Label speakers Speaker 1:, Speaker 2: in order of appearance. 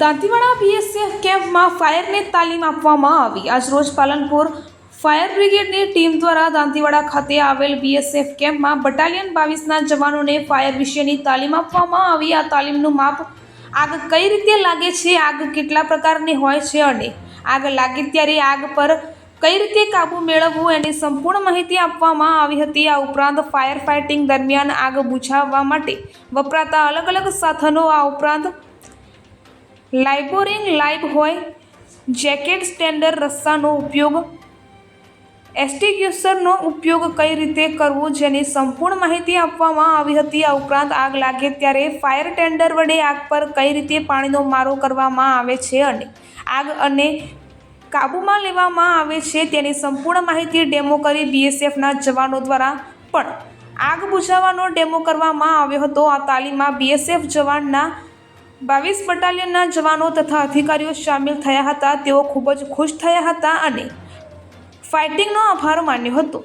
Speaker 1: Dantiwada BSF કેમ્પમાં ફાયરની તાલીમ આપવામાં આવી. આજરોજ પાલનપુર ફાયર બ્રિગેડની ટીમ દ્વારા દાંતીવાડા ખાતે આવેલ બીએસએફ કેમ્પમાં બટાલિયન બાવીસના જવાનોને ફાયર વિશેની તાલીમ આપવામાં આવી. આ તાલીમનું માપ આગ કઈ રીતે લાગે છે? આગ કેટલા પ્રકારની હોય છે અને આગ લાગે ત્યારે આગ પર કઈ રીતે કાબુ મેળવવું એની સંપૂર્ણ માહિતી આપવામાં આવી હતી. આ ઉપરાંત ફાયર ફાઇટિંગ દરમિયાન આગ બુઝાવવા માટે વપરાતા અલગ અલગ સાધનો, આ ઉપરાંત લાઇબોરિંગ લાઇબ હોય, જેકેટ સ્ટેન્ડર રસ્સાનો ઉપયોગ, એસ્ટિગ્યુસરનો ઉપયોગ કઈ રીતે કરવો જેની સંપૂર્ણ માહિતી આપવામાં આવી હતી, આ ઉપરાંત આગ લાગે ત્યારે ફાયર ટેન્ડર વડે આગ પર કઈ રીતે પાણીનો મારો કરવામાં આવે છે અને આગ અને કાબૂમાં લેવામાં આવે છે તેની સંપૂર્ણ માહિતી ડેમો કરી બીએસએફના જવાનો દ્વારા પણ આગ બુઝાવવાનો ડેમો કરવામાં આવ્યો હતો. આ તાલીમમાં બીએસએફ જવાનના બાવીસ બટાલિયનના જવાનો તથા અધિકારીઓ સામેલ થયા હતા. તેઓ ખૂબ જ ખુશ થયા હતા અને ફાઇટિંગનો આભાર માન્યો હતો.